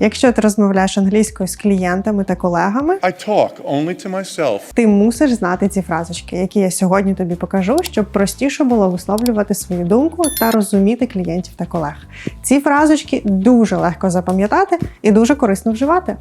Якщо ти розмовляєш англійською з клієнтами та колегами, I talk only to myself. ти мусиш знати ці фразочки, які я сьогодні тобі покажу, щоб простіше було висловлювати свою думку та розуміти клієнтів та колег. Ці фразочки дуже легко запам'ятати і дуже корисно вживати.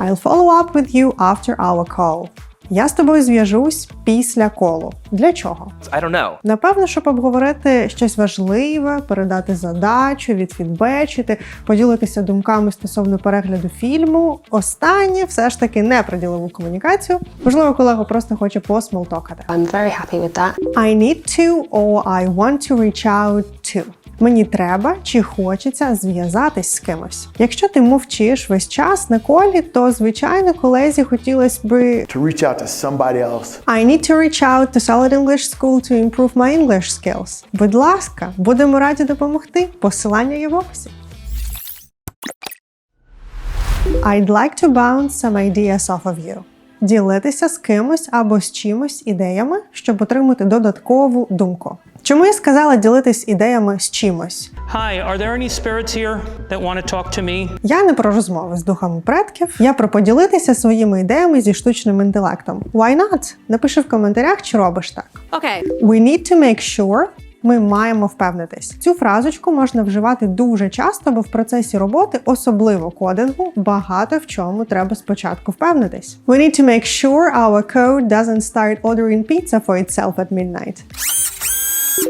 I'll follow up with you after our call. Я з тобою зв'яжусь після колу. Для чого? I don't know. Напевно, щоб обговорити щось важливе, передати задачу, відфідбечити, поділитися думками стосовно перегляду фільму. Останнє все ж таки не про ділову комунікацію. Можливо, колега просто хоче посмолтокати. I'm very happy with that. I need to or I want to reach out to. Мені треба чи хочеться зв'язатись з кимось. Якщо ти мовчиш весь час на колі, то звичайно колезі хотілося би to reach out to somebody else. I need to reach out to Solid English School to improve my English skills. Будь ласка, будемо раді допомогти. Посилання є в описі. I'd like to bounce some ideas off of you. Ділитися з кимось або з чимось ідеями, щоб отримати додаткову думку. Чому я сказала ділитись ідеями з чимось? Hi, are there any spirits here that want to talk to me? Я не про розмови з духами предків, я про поділитися своїми ідеями зі штучним інтелектом. Why not? Напиши в коментарях, чи робиш так. Okay. We need to make sure. Ми маємо впевнитись. Цю фразочку можна вживати дуже часто, бо в процесі роботи, особливо кодингу, багато в чому треба спочатку впевнитись. We need to make sure our code doesn't start ordering pizza for itself at midnight.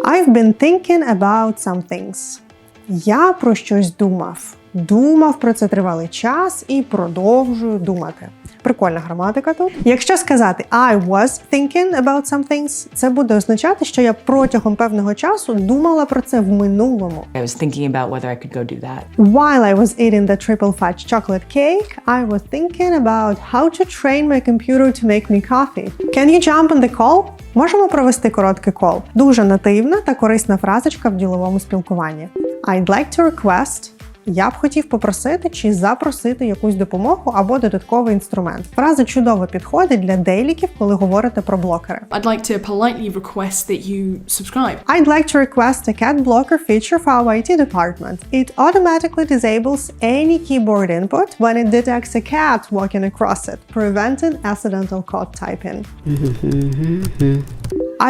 I've been thinking about some things. Я про щось думав. Думав про це тривалий час і продовжую думати. Прикольна граматика тут. Якщо сказати I was thinking about some things, це буде означати, що я протягом певного часу думала про це в минулому. I was thinking about whether I could go do that. While I was eating the triple fudge chocolate cake, I was thinking about how to train my computer to make me coffee. Can you jump on the call? Можемо провести короткий кол. Дуже нативна та корисна фразочка в діловому спілкуванні. I'd like to request. Я б хотів попросити чи запросити якусь допомогу або додатковий інструмент. Фраза чудово підходить для дейліків, коли говорите про блокери. I'd like to politely request that you subscribe. I'd like to request a cat blocker feature for our IT department. It automatically disables any keyboard input when it detects a cat walking across it, preventing accidental code typing.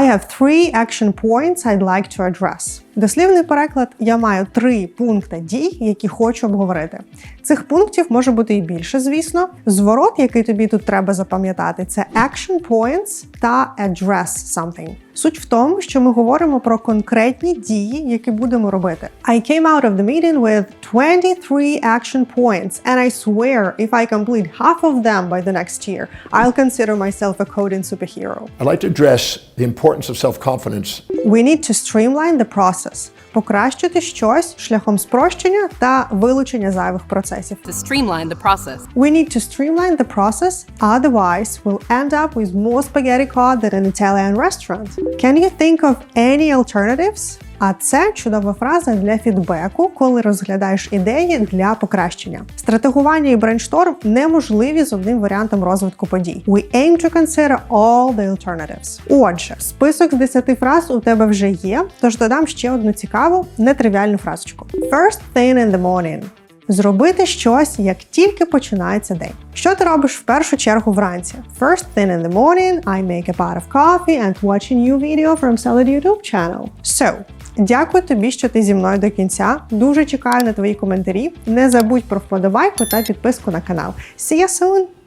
I have three action points I'd like to address. Дослівний переклад я маю три пункти дій, які хочу обговорити. Цих пунктів може бути і більше, звісно. Зворот, який тобі тут треба запам'ятати, це action points та address something. Суть в тому, що ми говоримо про конкретні дії, які будемо робити. I came out of the meeting with 23 action points, and I swear if I complete half of them by the next year, I'll consider myself a coding superhero. I'd like to address the importance of self-confidence. We need to streamline the process. Покращити щось шляхом спрощення та вилучення зайвих процесів. to streamline the process. We need to streamline the process, otherwise we'll end up with more spaghetti cod than an Italian restaurant. Can you think of any alternatives? А це чудова фраза для фідбеку, коли розглядаєш ідеї для покращення. Стратегування і брейншторм неможливі з одним варіантом розвитку подій. We aim to consider all the alternatives. Отже, список з 10 фраз у тебе вже є, тож додам ще одну цікаву, нетривіальну фразочку. First thing in the morning. Зробити щось, як тільки починається день. Що ти робиш в першу чергу вранці? First thing in the morning, I make a pot of coffee and watch a new video from Solid YouTube channel. So, дякую тобі, що ти зі мною до кінця. Дуже чекаю на твої коментарі. Не забудь про вподобайку та підписку на канал. See you soon!